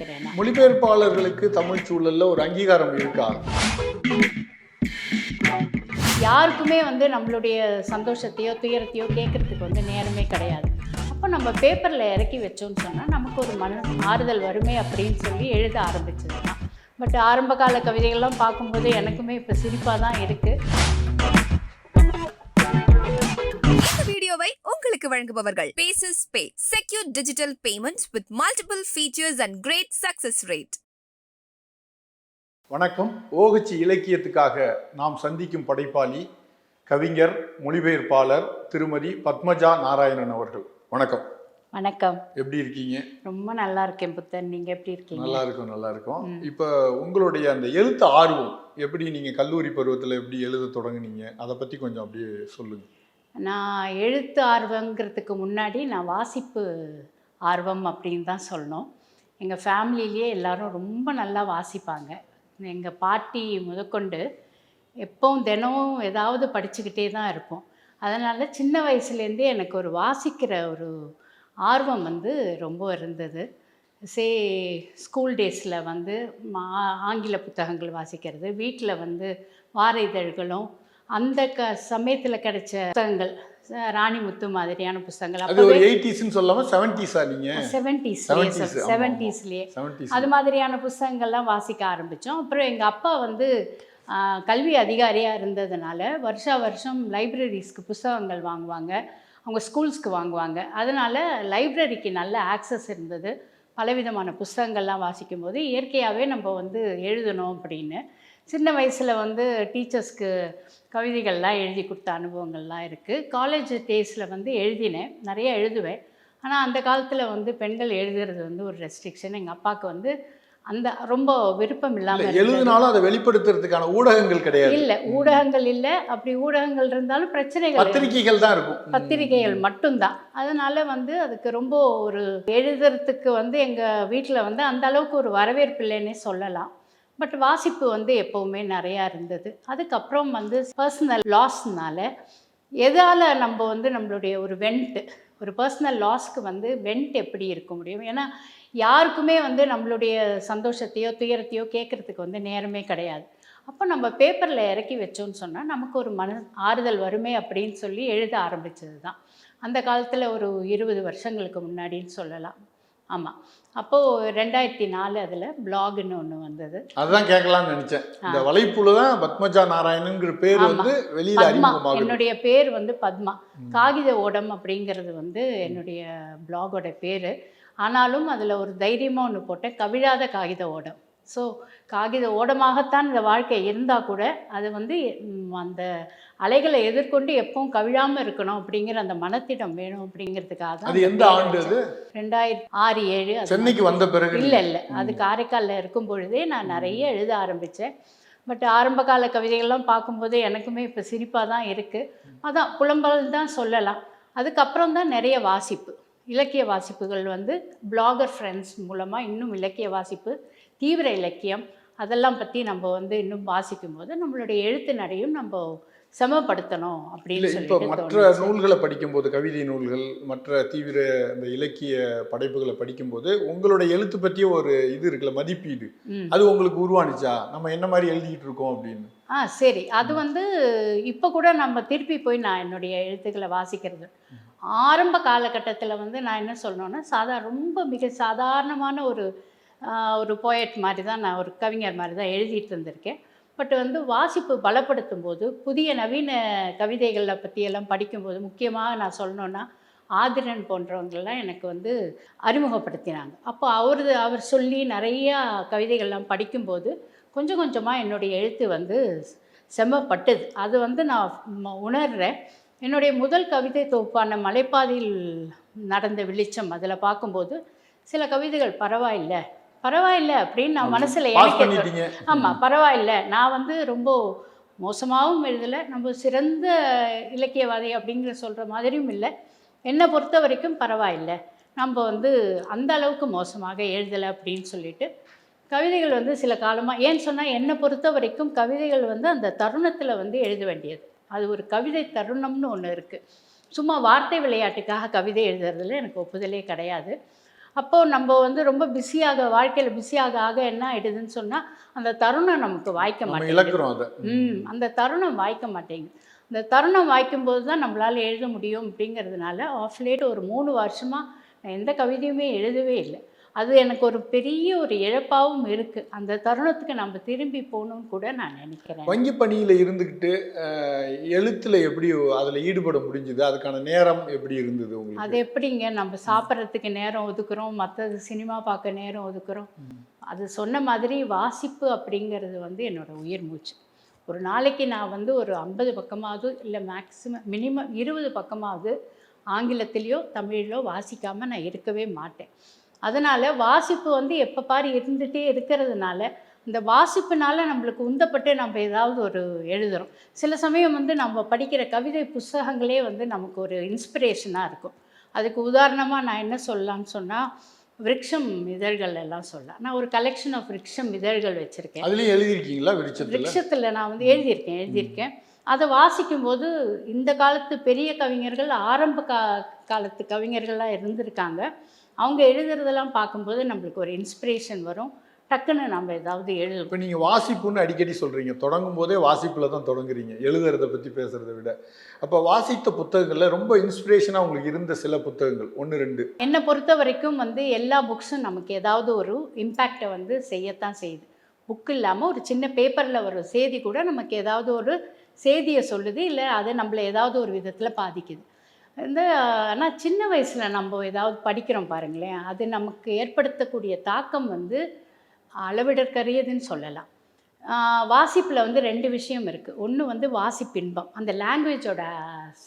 நினைக்கிறேன்? நான் மொழிபெயர்ப்பாளர்களுக்கு தமிழ் சூழல்ல ஒரு அங்கீகாரம் இருக்கா? யாருக்குமே வந்து நம்மளுடைய சந்தோஷத்தையோ துயரத்தையோ கேட்கறதுக்கு வந்து நேரமே கிடையாது. அப்போ நம்ம பேப்பரில் இறக்கி வச்சோம்னு சொன்னால் நமக்கு ஒரு மன ஆறுதல் வருமே அப்படின்னு சொல்லி எழுத ஆரம்பிச்சது தான் பட் ஆரம்ப கால கவிதைகள்லாம் பார்க்கும்போது எனக்குமே இப்போ சிரிப்பாக தான் இருக்குது உங்களுக்கு வழங்குபவர்கள். Payses pay secure digital payments with multiple features and great success rate வணக்கம். ஓகச்சி இலக்கியத்துக்காக நாம் சந்திக்கும் படைப்பாளி கவிஞர் மொழிபெயர்ப்பாளர் திருமதி பத்மஜா நாராயணன் அவர்கள். வணக்கம். வணக்கம். எப்படி இருக்கீங்க? ரொம்ப நல்லா இருக்கேன் புத்தன். நீங்கள் எப்படி இருக்கீங்க? நல்லா இருக்கும் நல்லா இருக்கும். இப்போ உங்களுடைய அந்த எழுத்து ஆர்வம் எப்படி நீங்க கல்லூரி பருவத்துல எப்படி எழுத தொடங்குனீங்க? அதை பத்தி கொஞ்சம் அப்படியே சொல்லுங்க. நான் எழுத்து ஆர்வங்கிறதுக்கு முன்னாடி நான் வாசிப்பு ஆர்வம் அப்படின்னு தான் சொல்லணும். எங்கள் ஃபேமிலியிலேயே எல்லாரும் ரொம்ப நல்லா வாசிப்பாங்க. எங்கள் பாட்டி முதற்கொண்டு எப்பவும் தினமும் ஏதாவது படிச்சுக்கிட்டே தான் இருப்போம். அதனால் சின்ன வயசுலேருந்தே எனக்கு ஒரு வாசிக்கிற ஒரு ஆர்வம் வந்து ரொம்ப இருந்தது. சே ஸ்கூல் டேஸில் வந்து மா- ஆங்கில புத்தகங்கள் வாசிக்கிறது வீட்டில் வந்து வார இதழ்களும் அந்த க சமயத்தில் கிடைச்ச புத்தகங்கள் அஹ் ராணிமுத்து மாதிரியான புத்தகங்கள். அது ஒரு அப்போவே எயிட்டிஸ்ன்னு சொல்லாம செவன்டிஸா நீங்க? செவன்டீஸ்லேயே 70s, ஆமா. செவன்டீஸ்லேயே செவன்டிஸ் அது மாதிரியான புஸ்தகங்கள்லாம் வாசிக்க ஆரம்பித்தோம் அப்புறம் எங்கள் அப்பா வந்து கல்வி அதிகாரியாக இருந்ததுனால வருஷா வருஷம் லைப்ரரிஸ்க்கு புஸ்தகங்கள் வாங்குவாங்க. அவங்க ஸ்கூல்ஸ்க்கு வாங்குவாங்க. அதனால் லைப்ரரிக்கு நல்ல ஆக்சஸ் இருந்தது. பலவிதமான புஸ்தகங்கள்லாம் வாசிக்கும்போது இயற்கையாகவே நம்ம வந்து எழுதணும் அப்படின்னு. சின்ன வயசில் வந்து டீச்சர்ஸ்க்கு கவிதைகள்லாம் எழுதி கொடுத்த அனுபவங்கள்லாம் இருக்குது காலேஜ் டேஸில் வந்து எழுதினேன். நிறைய எழுதுவேன். ஆனால் அந்த காலத்தில் வந்து பெண்கள் எழுதுறது வந்து ஒரு ரெஸ்ட்ரிக்ஷன். எங்கள் அப்பாவுக்கு வந்து அந்த ரொம்ப விருப்பம் இல்லாமல். எழுதினாலும் அதை வெளிப்படுத்துறதுக்கான ஊடகங்கள் கிடையாது. இல்லை ஊடகங்கள் இல்லை. அப்படி ஊடகங்கள் இருந்தாலும் பிரச்சனைகள் பத்திரிகைகள் தான் இருக்கும். பத்திரிகைகள் மட்டும்தான். அதனால வந்து அதுக்கு ரொம்ப ஒரு எழுதுறதுக்கு வந்து எங்கள் வீட்டில் வந்து அந்த அளவுக்கு ஒரு வரவேற்பு இல்லைன்னே சொல்லலாம். பட் வாசிப்பு வந்து எப்போவுமே நிறையா இருந்தது. அதுக்கப்புறம் வந்து பர்சனல் லாஸ்னால எதால் நம்ம வந்து நம்மளுடைய ஒரு வெண்ட்டு ஒரு பர்சனல் லாஸ்க்கு வந்து வெண்ட் எப்படி இருக்க முடியும்? ஏன்னா யாருக்குமே வந்து நம்மளுடைய சந்தோஷத்தையோ துயரத்தையோ கேட்குறதுக்கு வந்து நேரமே கிடையாது. அப்போ நம்ம பேப்பரில் இறக்கி வச்சோம்னு சொன்னால் நமக்கு ஒரு மன ஆறுதல் வருமே அப்படின்னு சொல்லி எழுத ஆரம்பித்தது தான் அந்த காலத்தில் ஒரு இருபது வருஷங்களுக்கு முன்னாடின்னு சொல்லலாம். ஆமாம் அப்போது ரெண்டாயிரத்தி நாலு அதில் பிளாக்னு ஒன்று வந்தது. அதுதான் கேட்கலாம்னு நினைச்சேன். இந்த வலைப்புல தான் பத்மஜா நாராயணன்ங்கிற பேர். வந்து வெளியில என்னுடைய பேர் வந்து பத்மா. காகித ஓடம் அப்படிங்கிறது வந்து என்னுடைய பிளாகோட பேர். ஆனாலும் அதில் ஒரு தைரியமாக ஒன்று போட்டேன். கவிழாத காகித ஓடம். ஸோ காகித ஓடமாகத்தான் இந்த வாழ்க்கை இருந்தால் கூட அது வந்து அந்த அலைகளை எதிர்கொண்டு எப்பவும் கவிழாமல் இருக்கணும் அப்படிங்கிற அந்த மனத்திடம் வேணும் அப்படிங்கிறதுக்காக தான் அது எந்த ஆண்டு ரெண்டாயிரத்தி ஆறு ஏழு சென்னைக்கு வந்த பிறகு இல்லை இல்லை. அது காரைக்காலில் இருக்கும் பொழுதே நான் நிறைய எழுத ஆரம்பித்தேன் பட் ஆரம்ப கால கவிதைகள்லாம் பார்க்கும்போது எனக்குமே இப்போ சிரிப்பாக தான் இருக்குது அதான் புலம்பல் தான் சொல்லலாம். அதுக்கப்புறம் தான் நிறைய வாசிப்பு. இலக்கிய வாசிப்புகள் வந்து பிளாகர் ஃப்ரெண்ட்ஸ் மூலமாக இன்னும் இலக்கிய வாசிப்பு தீவிர இலக்கியம் அதெல்லாம் பற்றி நம்ம வந்து இன்னும் வாசிக்கும்போது நம்மளுடைய எழுத்து நடையும் நம்ம சமப்படுத்தணும் அப்படின்னு இப்ப சொல்லிட்டு மற்ற. நூல்களை படிக்கும்போது கவிதை நூல்கள் மற்ற தீவிர இந்த இலக்கிய படைப்புகளை படிக்கும்போது உங்களுடைய எழுத்து பற்றிய ஒரு இது இருக்குல்ல மதிப்பீடு. அது உங்களுக்கு உருவானுச்சா? நம்ம என்ன மாதிரி எழுதிட்டு இருக்கோம் அப்படின்னு. ஆ சரி. அது வந்து இப்போ கூட நம்ம திருப்பி போய் நான் என்னுடைய எழுத்துக்களை வாசிக்கிறது. ஆரம்ப காலகட்டத்தில் வந்து நான் என்ன சொல்லணும்னா சாதா ரொம்ப மிக சாதாரணமான ஒரு ஒரு போயட் மாதிரி தான் நான் ஒரு கவிஞர் மாதிரி தான் எழுதிட்டு இருந்திருக்கேன். பட் வந்து வாசிப்பு பலப்படுத்தும் போது புதிய நவீன கவிதைகளை பற்றியெல்லாம் படிக்கும்போது முக்கியமாக நான் சொல்லணுன்னா ஆதிரன் போன்றவங்கள்லாம் எனக்கு வந்து அறிமுகப்படுத்தினாங்க. அப்போ அவர் அவர் சொல்லி நிறையா கவிதைகள்லாம் படிக்கும்போது கொஞ்சம் கொஞ்சமாக என்னுடைய எழுத்து வந்து செம்மப்பட்டது. அது வந்து நான் உணர்கிறேன் என்னுடைய முதல் கவிதை தொகுப்பான மலைப்பாதையில் நடந்த வெளிச்சம் அதில் பார்க்கும்போது சில கவிதைகள் பரவாயில்லை பரவாயில்ல அப்படின்னு நான் மனசில் எனக்கு ஆமாம் பரவாயில்ல. நான் வந்து ரொம்ப மோசமாகவும் எழுதலை. நம்ம சிறந்த இலக்கியவாதி அப்படிங்கிற சொல்கிற மாதிரியும் இல்லை. என்னை பொறுத்த வரைக்கும் பரவாயில்ல. நம்ம வந்து அந்த அளவுக்கு மோசமாக எழுதலை அப்படின்னு சொல்லிட்டு கவிதைகள் வந்து சில காலமாக ஏன்னு சொன்னால் என்னை பொறுத்த வரைக்கும் கவிதைகள் வந்து அந்த தருணத்தில் வந்து எழுத வேண்டியது. அது ஒரு கவிதை தருணம்னு ஒன்று இருக்குது சும்மா வார்த்தை விளையாட்டுக்காக கவிதை எழுதுறதுல எனக்கு ஒப்புதலே கிடையாது. அப்போது நம்ம வந்து ரொம்ப பிஸியாக வாழ்க்கையில் பிஸியாக ஆக என்ன ஆயிடுதுன்னு சொன்னால் அந்த தருணம் நமக்கு வாய்க்க மாட்டேங்குது. ம். அந்த தருணம் வாய்க்க மாட்டேங்குது. இந்த தருணம் வாய்க்கும்போது தான் நம்மளால் எழுத முடியும் அப்படிங்கிறதுனால ஆஃப் லேட் ஒரு மூணு வருஷமாக நான் எந்த கவிதையுமே எழுதவே இல்லை. அது எனக்கு ஒரு பெரிய ஒரு இழப்பாகவும் இருக்குது அந்த தருணத்துக்கு நம்ம திரும்பி போகணும்னு கூட நான் நினைக்கிறேன். வங்கி பணியில் இருந்துக்கிட்டு எழுத்துல எப்படி அதில் ஈடுபட முடிஞ்சுது? அதுக்கான நேரம் எப்படி இருந்தது அது உங்களுக்கு எப்படிங்க? நம்ம சாப்பிட்றதுக்கு நேரம் ஒதுக்குறோம். மற்றது சினிமா பார்க்க நேரம் ஒதுக்குறோம். அது சொன்ன மாதிரி வாசிப்பு அப்படிங்கிறது வந்து என்னோட உயிர் மூச்சு. ஒரு நாளைக்கு நான் வந்து ஒரு ஐம்பது பக்கமாவது இல்லை மேக்ஸிமம் மினிமம் இருபது பக்கமாவது ஆங்கிலத்திலையோ தமிழிலோ வாசிக்காமல் நான் இருக்கவே மாட்டேன். அதனால் வாசிப்பு வந்து எப்போ பாரு இருந்துகிட்டே இருக்கிறதுனால இந்த வாசிப்புனால நம்மளுக்கு உந்தப்பட்டு நம்ம ஏதாவது ஒரு எழுதுகிறோம் சில சமயம் வந்து நம்ம படிக்கிற கவிதை புஸ்தகங்களே வந்து நமக்கு ஒரு இன்ஸ்பிரேஷனாக இருக்கும். அதுக்கு உதாரணமாக நான் என்ன சொல்லலாம்னு சொன்னால் விருட்சம் இதழ்கள் எல்லாம் சொல்லலாம். நான் ஒரு கலெக்ஷன் ஆஃப் விருட்சம் இதழ்கள் வச்சுருக்கேன். அதுலேயும் எழுதியிருக்கீங்களா விருட்சத்தில்? நான் வந்து எழுதியிருக்கேன் எழுதியிருக்கேன். அதை வாசிக்கும்போது இந்த காலத்து பெரிய கவிஞர்கள் ஆரம்ப கா காலத்து கவிஞர்களாக இருந்திருக்காங்க. அவங்க எழுதுறதெல்லாம் பார்க்கும்போது நம்மளுக்கு ஒரு இன்ஸ்பிரேஷன் வரும். டக்குன்னு நம்ம ஏதாவது எழுதுவோம் இப்போ நீங்கள் வாசிப்புன்னு அடிக்கடி சொல்கிறீங்க தொடங்கும் போதே வாசிப்பில் தான் தொடங்குறீங்க. எழுதுறதை பற்றி பேசுகிறத விட. அப்போ வாசித்த புத்தகங்களில் ரொம்ப இன்ஸ்பிரேஷனாக உங்களுக்கு இருந்த சில புத்தகங்கள். ஒன்று ரெண்டு. என்னை பொறுத்த வரைக்கும் வந்து எல்லா புக்ஸும் நமக்கு ஏதாவது ஒரு இம்பேக்டை வந்து செய்யத்தான் செய்யுது. புக் இல்லாமல் ஒரு சின்ன பேப்பரில் ஒரு செய்தி கூட நமக்கு ஏதாவது ஒரு செய்தியை சொல்லுது. இல்லை அது நம்மளை ஏதாவது ஒரு விதத்தில் பாதிக்குது. இந்த ஆனால் சின்ன வயசில் நம்ம ஏதாவது படிக்கிறோம் பாருங்களேன். அது நமக்கு ஏற்படுத்தக்கூடிய தாக்கம் வந்து அளவிடற்கரியதுன்னு சொல்லலாம். வாசிப்பில் வந்து ரெண்டு விஷயம் இருக்குது ஒன்று வந்து வாசிப்பின்பம். அந்த லாங்குவேஜோட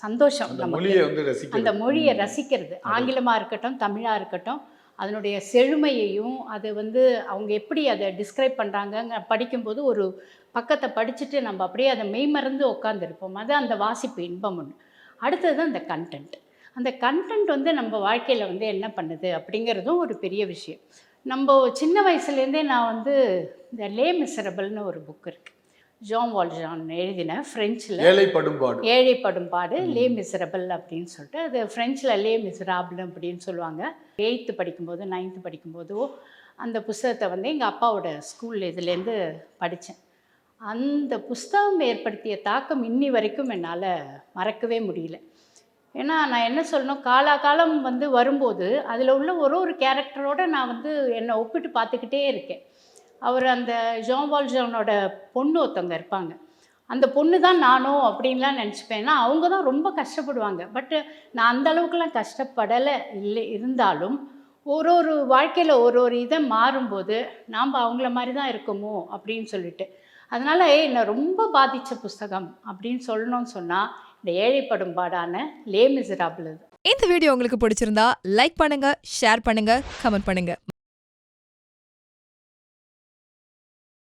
சந்தோஷம் அந்த நமக்கு. மொழியை வந்து அந்த ரசிக்கிறது மொழியை ரசிக்கிறது. ஆங்கிலமாக இருக்கட்டும் தமிழாக இருக்கட்டும் அதனுடைய செழுமையையும் அது வந்து அவங்க எப்படி அதை டிஸ்கிரைப் பண்ணுறாங்க படிக்கும்போது ஒரு பக்கத்தை படிச்சுட்டு நம்ம அப்படியே அதை மெய்மறந்து உட்காந்துருப்போம் அது அந்த வாசிப்பு இன்பம் ஒன்று அடுத்தது அந்த கண்டென்ட் அந்த கண்டென்ட் வந்து நம்ம வாழ்க்கையில் வந்து என்ன பண்ணுது அப்படிங்கிறதும் ஒரு பெரிய விஷயம். நம்ம சின்ன வயசுலேருந்தே நான் வந்து இந்த லே மிசரபிள்னு ஒரு புக் இருக்குது ஜான் வால்ஜான் எழுதின ஃப்ரெஞ்சில் ஏழை படும்பாடு. ஏழை படும்பாடு லே மிசரபிள் அப்படின்னு சொல்லிட்டு அது ஃப்ரெஞ்சில் லே மிசராபிள் அப்படின்னு சொல்லுவாங்க. எயித்து படிக்கும்போது நைன்த்து படிக்கும்போதோ அந்த புஸ்தகத்தை வந்து எங்கள் அப்பாவோட ஸ்கூல் இதுலேருந்து படித்தேன் அந்த புஸ்தகம் ஏற்படுத்திய தாக்கம் இன்னி வரைக்கும் என்னால் மறக்கவே முடியல. ஏன்னா நான் என்ன சொல்லணும்? காலாகாலம் வந்து வரும்போது அதில் உள்ள ஒரு ஒரு கேரக்டரோடு நான் வந்து என்னை ஒப்பிட்டு பார்த்துக்கிட்டே இருக்கேன். அவர் அந்த ஜான் வால்ஜானோட பொண்ணு ஒருத்தவங்க இருப்பாங்க. அந்த பொண்ணு தான் நானும் அப்படின்லாம் நினச்சிப்பேன். ஏன்னா அவங்க தான் ரொம்ப கஷ்டப்படுவாங்க. பட்டு நான் அந்த அளவுக்குலாம் கஷ்டப்படலை. இல்லை இருந்தாலும் ஒரு ஒரு வாழ்க்கையில் ஒரு ஒரு இதை மாறும்போது நாம் அவங்கள மாதிரி தான் இருக்கோமோ அப்படின்னு சொல்லிட்டு. அதனால் என்னை ரொம்ப பாதித்த புஸ்தகம் அப்படின்னு சொல்லணும்னு சொன்னால் இந்த ஏழைப்படும் பாடான லே மிசராபிள் இந்த வீடியோ உங்களுக்கு பிடிச்சிருந்தா லைக் பண்ணுங்க ஷேர் பண்ணுங்க கமெண்ட் பண்ணுங்க.